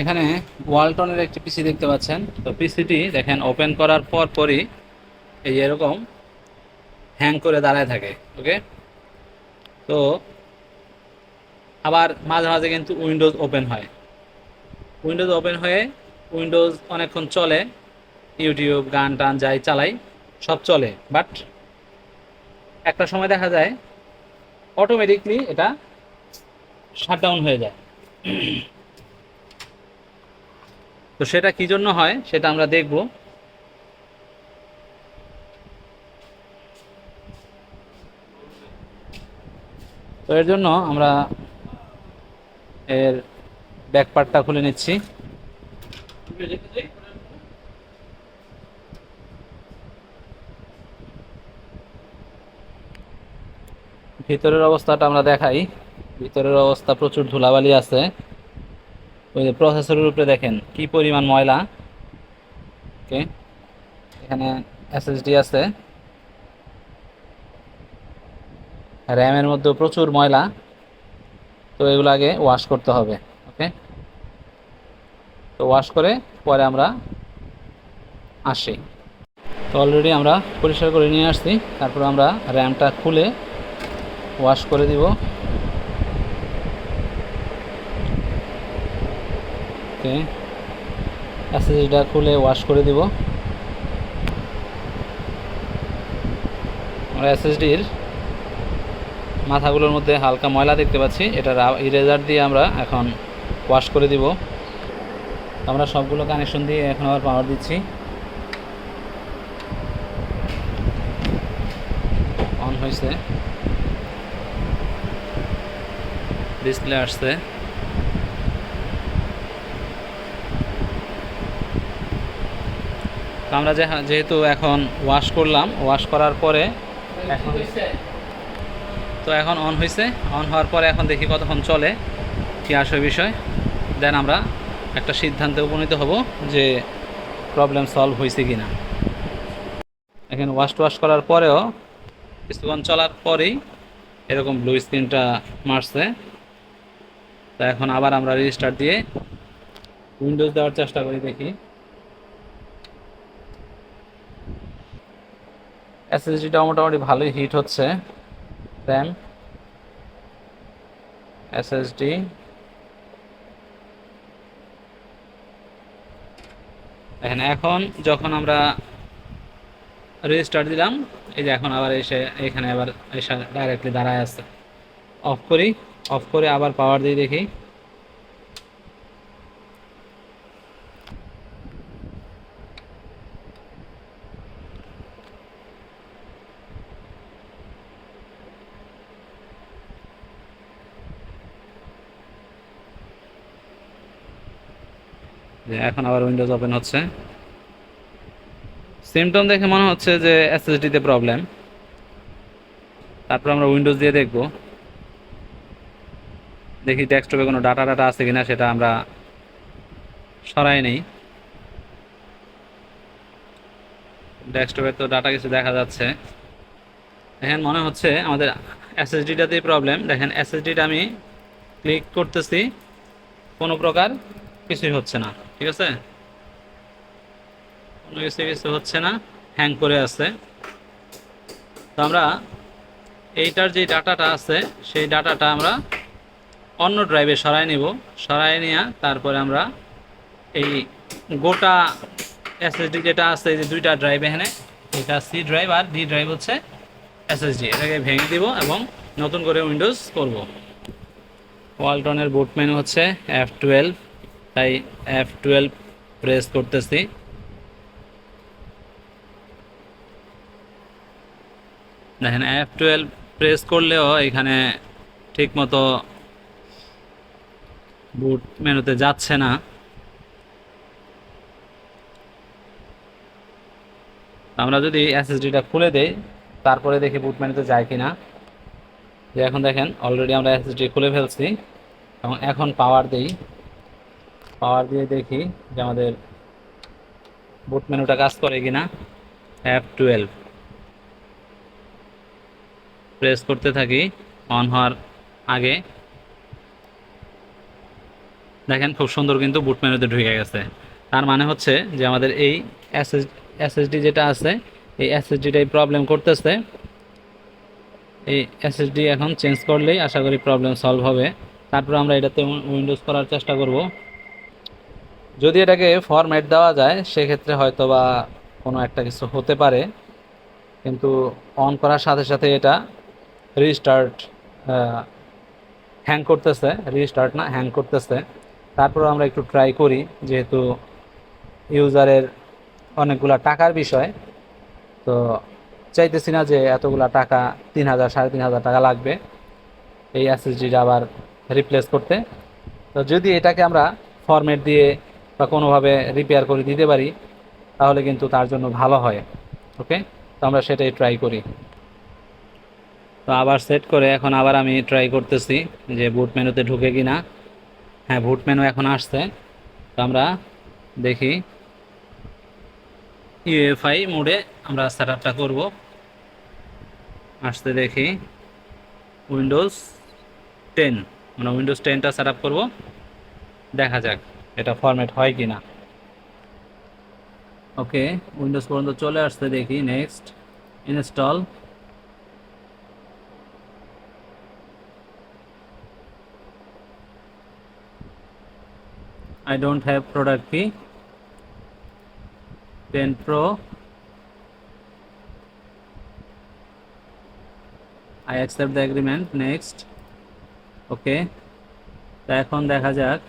এখানে ওয়ালটনের একটি পিসি দেখতে পাচ্ছেন। তো পিসিটি দেখেন ওপেন করার পর পরই এই এরকম হ্যাং করে দাঁড়ায় থাকে ওকে তো আবার মাঝে মাঝে কিন্তু উইন্ডোজ ওপেন হয়। উইন্ডোজ ওপেন হয়ে উইন্ডোজ অনেকক্ষণ চলে ইউটিউব গান টান যাই চালাই, সব চলে। বাট একটা সময় দেখা যায় অটোমেটিকলি এটা শাটডাউন হয়ে যায়। তো সেটা কি জন্য হয়? সেটা আমরা দেখব। তো এর জন্য আমরা এর ব্যাক পার্টটা খুলে নিচ্ছি। ভিতরের অবস্থাটা আমরা দেখাই। ভিতরের অবস্থা প্রচুর ধুলাবালি আছে। ওই যে প্রসেসরের উপরে দেখেন। কি পরিমাণ ময়লা? ওকে, এখানে এসএসডি আছে। র্যামের মধ্যেও প্রচুর ময়লা, তো এগুলো আগে ওয়াশ করতে হবে, ওকে? তো ওয়াশ করে পরে আমরা আসি। তো অলরেডি আমরা পরিষ্কার করে নিয়ে আসছি, তারপর আমরা র্যামটা খুলে ওয়াশ করে দিব। ওকে এসএসডিটা খুলে ওয়াশ করে দিব। আমরা এসএসডির মাথাগুলোর মধ্যে হালকা ময়লা দেখতে পাচ্ছি। এটা ইরেজার দিয়ে আমরা এখন ওয়াশ করে দিব। আমরা সবগুলো কানেকশন দিয়ে এখন আবার পাওয়ার দিচ্ছি। অন হয়েছে। ডিসপ্লে আসছে। তো আমরা যেহেতু এখন ওয়াশ করলাম ওয়াশ করার পরে এখন তো এখন অন হয়েছে অন হওয়ার পরে এখন দেখি কতক্ষণ চলে, কি আসে বিষয়। দেন আমরা একটা সিদ্ধান্তে উপনীত হব যে প্রবলেম সলভ হয়েছে কি না এখানে ওয়াশ ওয়াশ করার পরেও কিছুক্ষণ চলার পরেই এরকম ব্লু স্ক্রিনটা মারছে। তো এখন আবার আমরা রেজিস্টার দিয়ে উইন্ডোজ দেওয়ার চেষ্টা করি দেখি। এসএসডিটা মোটামুটি ভালোই হিট হচ্ছে। র্যাম এসএসডি দেখেন, এখন যখন আমরা রেজিস্টার দিলাম, এই যে এখন আবার এসে এখানে আবার এসে ডাইরেক্টলি দাঁড়ায় আছে। অফ করি অফ করে আবার পাওয়ার দিয়ে দেখি। যে এখন আবার উইন্ডোজ ওপেন হচ্ছে। সিমটম দেখে মনে হচ্ছে যে এসএসডিতে প্রবলেম তারপর আমরা উইন্ডোজ দিয়ে দেখব। দেখি ডেস্কটপে কোনো ডাটা ডাটা আছে কিনা সেটা আমরা সরাই নেই। ডেস্কটপে তো ডাটা কিছু দেখা যাচ্ছে। দেখেন মনে হচ্ছে আমাদের এসএসডিটাতেই প্রবলেম দেখেন এসএসডিটা আমি ক্লিক করতেছি, কোনো প্রকার কিছুই হচ্ছে না। ঠিক আছে? কোনো কিছু কিছু হচ্ছে না হ্যাং করে আছে। তো আমরা এইটার যে ডাটাটা আছে, সেই ডাটাটা আমরা অন্য ড্রাইভে সরাই নিব। সরাই নিয়ে তারপরে আমরা এই গোটা এসএসডি যেটা আছে, এই যে দুইটা ড্রাইভ এখানে, এটা সি ড্রাইভ আর ডি ড্রাইভ হচ্ছে এসএসডি এটাকে ভেঙে দিব এবং নতুন করে উইন্ডোজ করব। ওয়ালটনের বুট মেনু হচ্ছে এফ টুয়েলভ তাই এফ টুয়েলভ প্রেস করতেছি। দেখেন এফ টুয়েলভ প্রেস করলেও এখানে ঠিক মতো বুট মেনুতে যাচ্ছে না। আমরা যদি এসএসডিটা খুলে দেই, তারপরে দেখি বুট মেনুতে যায় কিনা। যে এখন দেখেন অলরেডি আমরা এসএসডি খুলে ফেলছি এবং এখন পাওয়ার দেই। পাওয়ার দিয়ে দেখি যে আমাদের বুট মেনুটা কাজ করে কিনা। অ্যাপ টুয়েলভ প্রেস করতে থাকি অন হওয়ার আগে। দেখেন খুব সুন্দর কিন্তু বুট মেনুতে ঢুকে গেছে। তার মানে হচ্ছে যে আমাদের এই এসএস এসএসডি যেটা আছে, এই এসএসডিটাই প্রবলেম করতেছে। এই এসএসডি এখন চেঞ্জ করলেই আশা করি প্রবলেম সলভ হবে। তারপর আমরা এটাতে উইন্ডোজ করার চেষ্টা করব। যদি এটাকে ফরম্যাট দেওয়া যায়, সেক্ষেত্রে হয়তো বা কোনো একটা কিছু হতে পারে। কিন্তু অন করার সাথে সাথে এটা রিস্টার্ট হ্যাং করতেছে। রিস্টার্ট না হ্যাং করতেছে। তারপর আমরা একটু ট্রাই করি, যেহেতু ইউজারের অনেকগুলা টাকার বিষয়। তো চাইতেছি না যে এতগুলা টাকা তিন হাজার, সাড়ে তিন হাজার টাকা লাগবে এই এসএসডিটা আবার রিপ্লেস করতে। তো যদি এটাকে আমরা ফরম্যাট দিয়ে বা কোনোভাবে রিপেয়ার করে দিতে পারি, তাহলে কিন্তু তার জন্য ভালো হয়, ওকে? তো আমরা সেটাই ট্রাই করি। তো আবার সেট করে এখন আবার আমি ট্রাই করতেছি যে বুট মেনুতে ঢুকে কি না হ্যাঁ বুট মেনু এখন আসছে। তো আমরা দেখি। ইউএফআই মোডে আমরা সেট আপটা করব। আসতে দেখি। উইন্ডোজ টেন আমরা উইন্ডোজ টেনটা সেট আপ করব। দেখা যাক। এটা ফরম্যাট হয় কি না ওকে উইন্ডোজ পর্যন্ত চলে আসতে দেখি next install I don't have product key. 10 Pro. I accept the agreement, next. Okay তো এখন দেখা যাক।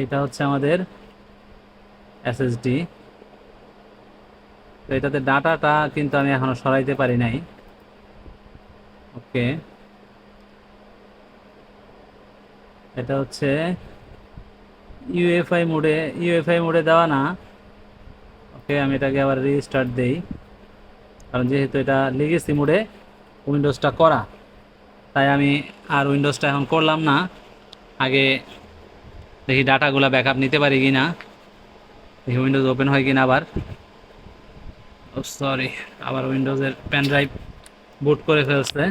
এইটা হচ্ছে আমাদের এসএসডি তো এটাতে ডাটাটা কিন্তু আমি এখনও সরাইতে পারি নাই। ওকে। এটা হচ্ছে ইউএফআই মোডে ইউএফআই মোডে দেওয়া না। ওকে, আমি এটাকে আবার রিস্টার্ট দেই। কারণ যেহেতু এটা লিগেসি মোডে উইন্ডোজটা করা। তাই আমি আর উইন্ডোজটা এখন করলাম না। আগে দেখি ডাটাগুলো ব্যাকআপ নিতে পারি কি না দেখি উইন্ডোজ ওপেন হয় কিনা আবার। সরি আবার উইন্ডোজের পেন ড্রাইভ বুট করে ফেলছে।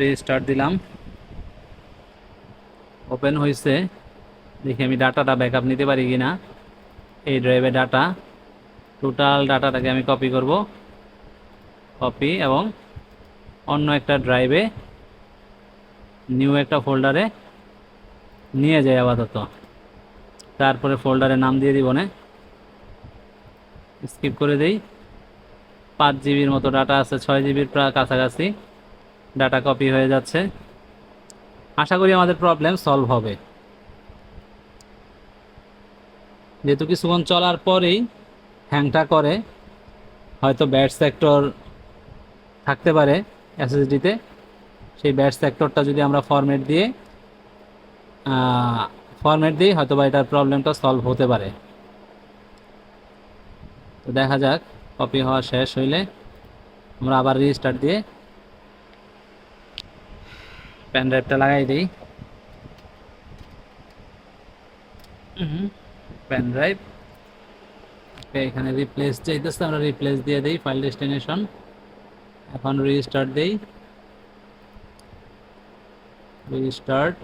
রিস্টার্ট দিলাম। ওপেন হয়েছে দেখি আমি ডাটাটা ব্যাকআপ নিতে পারি কি না এই ড্রাইভের ডাটা। টোটাল ডাটাটাকে আমি কপি করব। কপি এবং অন্য একটা ড্রাইভে নিউ একটা ফোল্ডারে নিয়ে যাই আপাতত। তারপরে ফোল্ডারে নাম দিয়ে দিব না। স্কিপ করে দেই। পাঁচ জিবির মতো ডাটা আছে, ছয় জিবির প্রায় কাছাকাছি ডাটা কপি হয়ে যাচ্ছে। আশা করি আমাদের প্রবলেম সলভ হবে। যেহেতু কিছুক্ষণ চলার পরেই হ্যাংটা করে, হয়তো ব্যাট সেক্টর থাকতে পারে এসএসডিতে সেই ব্যাট সেক্টরটা যদি আমরা ফরম্যাট দিয়ে ফরম্যাট দিই হয়তো বা এটার প্রবলেমটা সলভ হতে পারে। তো দেখা যাক কপি হওয়া শেষ হইলে আমরা আবার রিস্টার্ট দিয়ে পেন ড্রাইভটা লাগাই দিই। পেন ড্রাইভ এখানে রিপ্লেস চাইতেছে, আমরা রিপ্লেস দিয়ে দিই ফাইল ডেস্টিনেশন এখন রিস্টার্ট দিই। রিস্টার্ট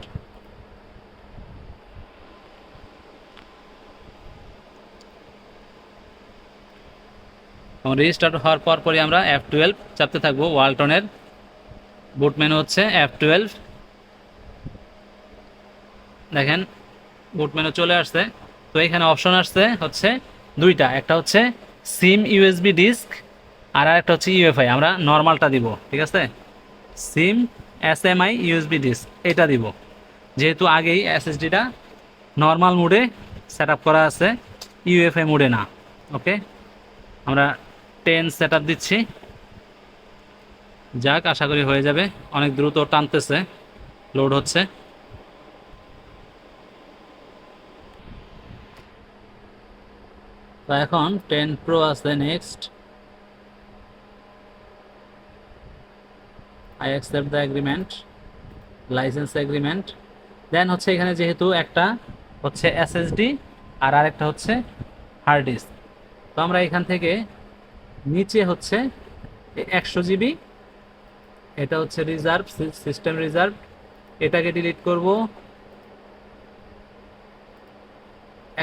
এবং রিস্টার্ট হওয়ার পর পরই আমরা এফ টুয়েলভ চাপতে থাকব ওয়ালটনের বুট মেনু হচ্ছে এফ টুয়েলভ দেখেন বুট মেনু চলে আসছে। তো এখানে অপশন আসছে হচ্ছে দুইটা, একটা হচ্ছে সিম ইউএসবি ডিস্ক আর একটা হচ্ছে ইউএফআই আমরা নর্মালটা দিব, ঠিক আছে? সিম S M I USB disk এটা দিব। যেহেতু আগেই এসএসডিটা নর্মাল মোডে সেট করা আছে ইউএফআই মোডে না ওকে আমরা টেন সেট দিচ্ছি। যাক, আশা করি হয়ে যাবে। অনেক দ্রুত টানতেছে লোড হচ্ছে। তো এখন টেন প্রো আছে next I accept the agreement license agreement then হচ্ছে এখানে যেহেতু একটা হচ্ছে এসএসডি আর আরেকটা হচ্ছে হার্ড ডিস্ক তো আমরা এখান থেকে নিচে হচ্ছে একশো জিবি। এটা হচ্ছে রিজার্ভ সিস্টেম রিজার্ভ এটাকে ডিলিট করব।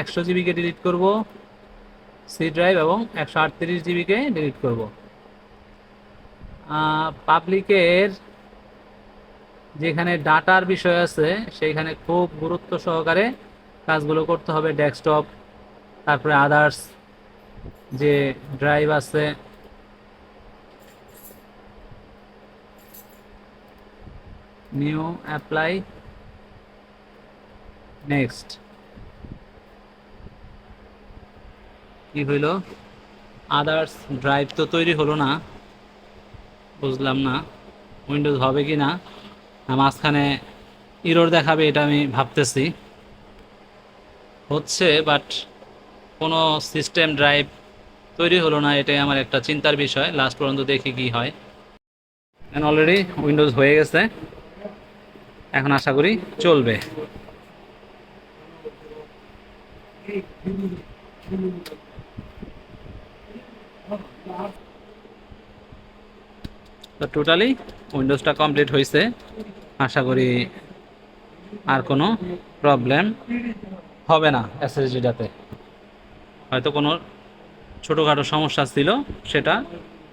একশো জিবিকে ডিলিট করব। সি ড্রাইভ এবং একশো আটত্রিশ জিবিকে ডিলিট করব। পাবলিকের যেখানে ডাটার বিষয় আছে, সেইখানে খুব গুরুত্ব সহকারে কাজগুলো করতে হবে। ডেস্কটপ তারপরে আদার্স যে ড্রাইভ আছে। নিউ অ্যাপ্লাই নেক্সট কি হইল? আদার্স ড্রাইভ তো তৈরি হলো না। বুঝলাম না। উইন্ডোজ হবে কি না? মাঝখানে ইরোর দেখাবে এটা আমি ভাবতেছি। হচ্ছে বাট কোনো সিস্টেম ড্রাইভ তৈরি হলো না, এটাই আমার একটা চিন্তার বিষয়। লাস্ট পর্যন্ত দেখি কি হয়। অলরেডি উইন্ডোজ হয়ে গেছে। এখন আশা করি চলবে। তো টোটালি উইন্ডোজটা কমপ্লিট হয়েছে আশা করি আর কোনো প্রবলেম হবে না এসএসডিটাতে হয়তো কোনো ছোটোখাটো সমস্যা ছিল, সেটা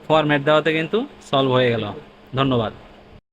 ফরম্যাট দেওয়াতে কিন্তু সলভ হয়ে গেল। ধন্যবাদ।